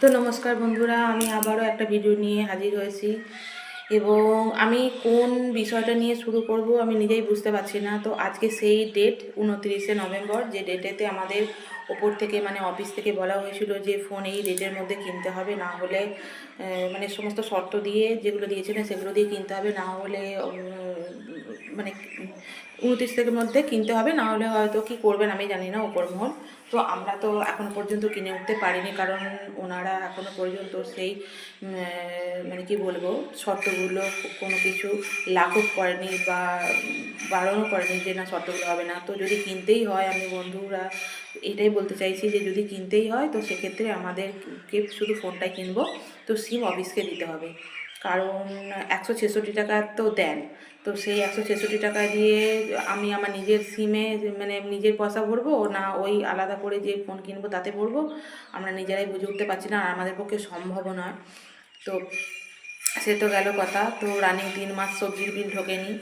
তো নমস্কার বন্ধুরা, আমি আবারও একটা ভিডিও নিয়ে হাজির হয়েছি। এবং আমি কোন বিষয়টা নিয়ে শুরু করব আমি নিজেই বুঝতে পারছি না। তো আজকে সেই ডেট উনত্রিশে নভেম্বর, যে ডেটেতে আমাদের ওপর থেকে মানে অফিস থেকে বলা হয়েছিল যে ফোন এই ডেটের মধ্যে কিনতে হবে। না হলে মানে সমস্ত শর্ত দিয়ে যেগুলো দিয়েছিলেন সেগুলো দিয়ে কিনতে হবে। না হলে মানে উনত্রিশ থেকে মধ্যে কিনতে হবে। না হলে হয়তো কি করবেন আমি জানি না ওপর মহল তো আমরা তো এখনও পর্যন্ত কিনে উঠতে পারিনি কারণ ওনারা এখনও পর্যন্ত সেই মানে কি বলব, শর্তগুলো কোনো কিছু লাঘব করেনি বা বারণও করেনি যে না শর্তগুলো হবে না। তো যদি কিনতেই হয়, আমি বন্ধুরা এটাই বলতে চাইছি যে যদি কিনতেই হয়, তো সেক্ষেত্রে আমাদেরকে শুধু ফোনটাই কিনবো, তো সিম অফিসকে দিতে হবে। কারণ একশো ছেষট্টি টাকা তো দেন। তো সেই একশো ছেষট্টি টাকা দিয়ে আমি আমার নিজের সিমে মানে নিজের পয়সা ভরবো না ওই আলাদা করে যে ফোন কিনবো তাতে ভরবো? আমরা নিজেরাই বুঝে উঠতে পারছি না আর আমাদের পক্ষে সম্ভব নয়। তো সে তো গেল কথা। তো রানিং তিন মাস সবজির বিল ঢোকেনি।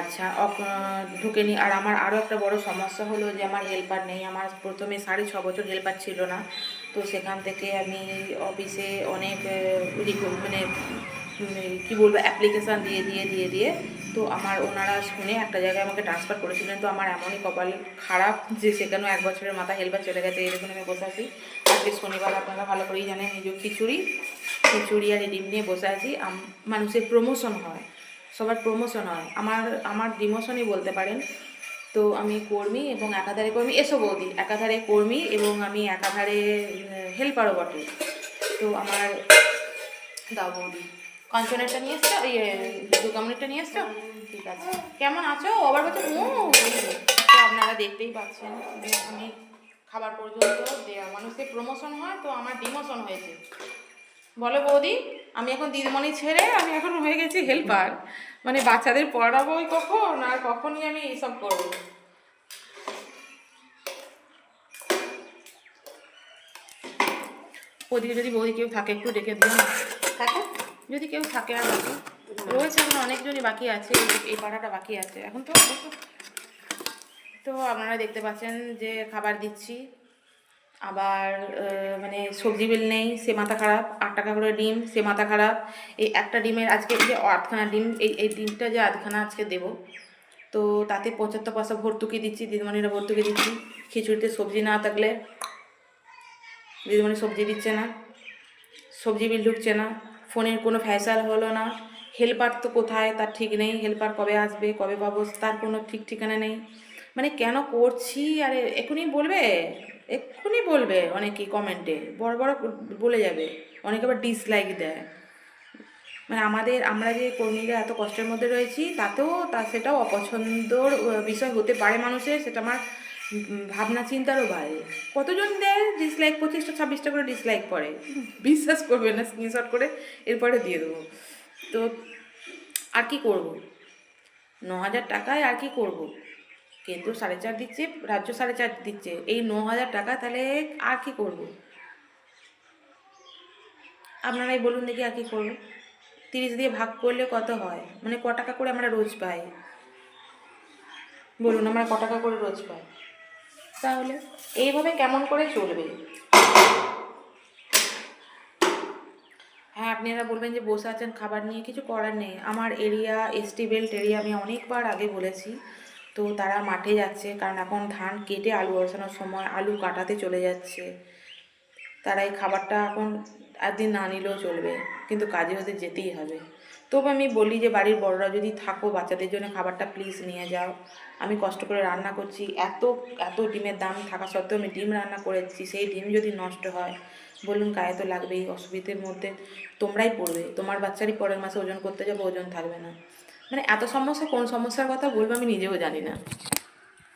আচ্ছা ঢোকেনি। আর আমার আরও একটা বড় সমস্যা হলো যে আমার হেল্পার নেই। আমার প্রথমে সাড়ে ছ বছর হেল্পার ছিল না। তো সেখান থেকে আমি অফিসে অনেক মানে কি বলব অ্যাপ্লিকেশান দিয়ে দিয়ে দিয়ে দিয়ে তো আমার ওনারা শুনে একটা জায়গায় আমাকে ট্রান্সফার করেছিলেন। তো আমার এমনই কপাল খারাপ যে সেখানেও এক বছরের মাথা হেল্পার চলে গেছে, এরকম আমি বসে আছি। আজকে শনিবার আপনারা ভালো করেই জানেন, এই যে খিচুড়ি খিচুড়ি আর ডিম নিয়ে বসে আছি। মানুষের প্রমোশন হয়, সবার প্রমোশন হয়। আমার আমার ডিমোশনই বলতে পারেন। তো আমি কর্মী এবং একাধারে কর্মী, এসো বৌদি, একাধারে কর্মী এবং আমি একাধারে হেল্পারও বটে। তো আমার, দাও বৌদি। কঞ্চনেরটা নিয়ে এসছো? ইয়ে দুর্গামণিরটা নিয়ে এসছো? ঠিক আছে। কেমন আছো? আবার বলছে ও আপনারা দেখতেই পাচ্ছেন আমি খাবার পর্যন্ত দেওয়া মানুষের প্রমোশন হয় তো আমার ডিমোশন হয়েছে। বলো বৌদি আমি এখন দিদিমণি ছেড়ে আমি এখন হয়ে গেছি হেল্পার মানে বাচ্চাদের পড়াবোই কখন আর কখনই আমি এইসব করব? ওদিকে যদি বৌদি কেউ থাকে একটু ডেকে দিও না। থাকে যদি কেউ থাকে আর বাকি। রয়েছে এখন অনেকজনই বাকি আছে, এই- পাড়াটা বাকি আছে। এখন তো তো আপনারা দেখতে পাচ্ছেন যে খাবার দিচ্ছি। আবার মানে সবজি বিল নেই, সে মাথা খারাপ। আট টাকা করে ডিম, সে মাথা খারাপ। এই একটা ডিমের আজকে যে আধখানা ডিম, এই এই ডিমটা যে আধখানা আজকে দেবো। তো তাতে পঁচাত্তর পয়সা ভর্তুকি দিচ্ছি, দিদিমণিরা ভর্তুকি দিচ্ছি। খিচুড়িতে সবজি না থাকলে দিদিমণি সবজি দিচ্ছে না, সবজি বিল ঢুকছে না। ফোনের কোনো ফ্যাসাল হলো না। হেল্পার তো কোথায়? তার ঠিক নেই। হেল্পার কবে আসবে? কবে পাবো? তার কোনো ঠিক ঠিকানা নেই। মানে কেন করছি? আরে এক্ষুনি বলবে? এক্ষুনি বলবে অনেকেই কমেন্টে। বড় বড় বলে যাবে। অনেকে আবার ডিসলাইক দেয়। মানে আমাদের, আমরা যে কর্মীরা এত কষ্টের মধ্যে রয়েছি, তাতেও তা, সেটাও অপছন্দর বিষয় হতে পারে মানুষের। সেটা আমার ভাবনা চিন্তারও বাইরে। কতজন দেয়? ডিসলাইক পঁচিশটা, ছাব্বিশটা করে ডিসলাইক পড়ে। বিশ্বাস করবে না স্ক্রিনশট করে এরপরে দিয়ে দেবো। তো আর কি করব? ন হাজার টাকায় আর কি করব? কেন্দ্র সাড়ে চার দিচ্ছে, রাজ্য সাড়ে চার দিচ্ছে। এই ন হাজার টাকা তাহলে আর কি করব? আপনারাই বলুন দেখি আর কি করব? তিরিশ দিয়ে ভাগ করলে কত হয়? মানে ক টাকা করে আমরা রোজ পাই? বলুন, আমরা ক টাকা করে রোজ পাই? তাহলে এইভাবে কেমন করে চলবে? হ্যাঁ আপনারা বলবেন যে বসে আছেন, খাবার নিয়ে কিছু করার নেই। আমার এরিয়া, এসটি বেল্ট এরিয়া আমি অনেকবার আগে বলেছি। তো তারা মাঠে যাচ্ছে, কারণ এখন ধান কেটে আলু বসানোর সময় আলু কাটাতে চলে যাচ্ছে। তারা এই খাবারটা এখন একদিন না নিলেও চলবে, কিন্তু কাজে ওদের যেতেই হবে। তবু আমি বলি যে বাড়ির বড়রা যদি থাকো বাচ্চাদের জন্য খাবারটা প্লিজ নিয়ে যাও। আমি কষ্ট করে রান্না করছি। এত এত ডিমের দাম থাকা সত্ত্বেও আমি ডিম রান্না করেছি। সেই ডিম যদি নষ্ট হয়, বলুন গায়ে তো লাগবেই, অসুবিধের মধ্যে তোমরাই পড়বে। তোমার বাচ্চারই পরের মাসে ওজন করতে যাব, ওজন থাকবে না। মানে এত সমস্যা, কোন সমস্যার কথা বলব আমি নিজেও জানি না।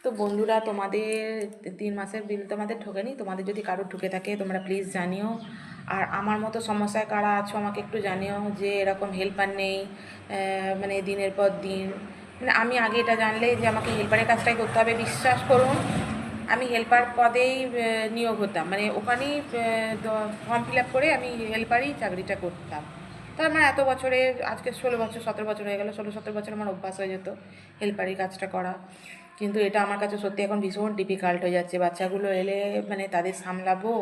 তো বন্ধুরা, তোমাদের তিন মাসের বিল তোমাদের ঢোকেনি। তোমাদের যদি কারোর ঢুকে থাকে, তোমরা প্লিজ জানিও। আর আমার মতো সমস্যায় কারা আছো আমাকে একটু জানিও যে এরকম হেল্পার নেই মানে দিনের পর দিন। মানে আমি আগে এটা জানলে যে আমাকে হেল্পারের কাজটাই করতে হবে, বিশ্বাস করুন, আমি হেল্পার পদেই নিয়োগ হতাম। মানে ওখানেই ফর্ম ফিল আপ করে আমি হেল্পারই চাকরিটা করতাম। তো আমার এত বছরে আজকে ষোলো বছর, সতেরো বছর হয়ে গেল, ষোলো, সতেরো বছর আমার অভ্যাস হয়ে যেত হেল্পারি কাজটা করা। কিন্তু এটা আমার কাছে সত্যি এখন ভীষণ ডিফিকাল্ট হয়ে যাচ্ছে। বাচ্চাগুলো এলে মানে তাদের সামলাবো।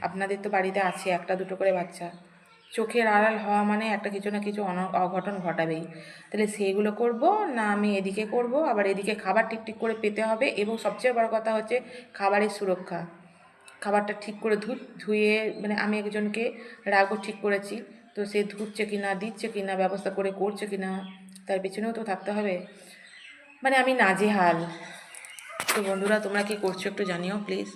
আপনাদের তো বাড়িতে আছে, একটা দুটো করে বাচ্চা। চোখের আড়াল হওয়া মানে একটা কিছু না কিছু অঘটন ঘটাবেই। তাহলে সেইগুলো করব, না আমি এদিকে করব, আবার এদিকে খাবার ঠিক ঠিক করে পেতে হবে এবং সবচেয়ে বড় কথা হচ্ছে খাবারের সুরক্ষা। খাবারটা ঠিক করে ধু ধুয়ে মানে আমি একজনকে রাগও ঠিক করেছি। তো সে ধুচ্ছে কি না দিচ্ছে কি না ব্যবস্থা করে করছে কি না তার পেছনেও তো থাকতে হবে। মানে আমি নাজেহাল। তো বন্ধুরা তোমরা কি করছ একটু জানিও প্লিজ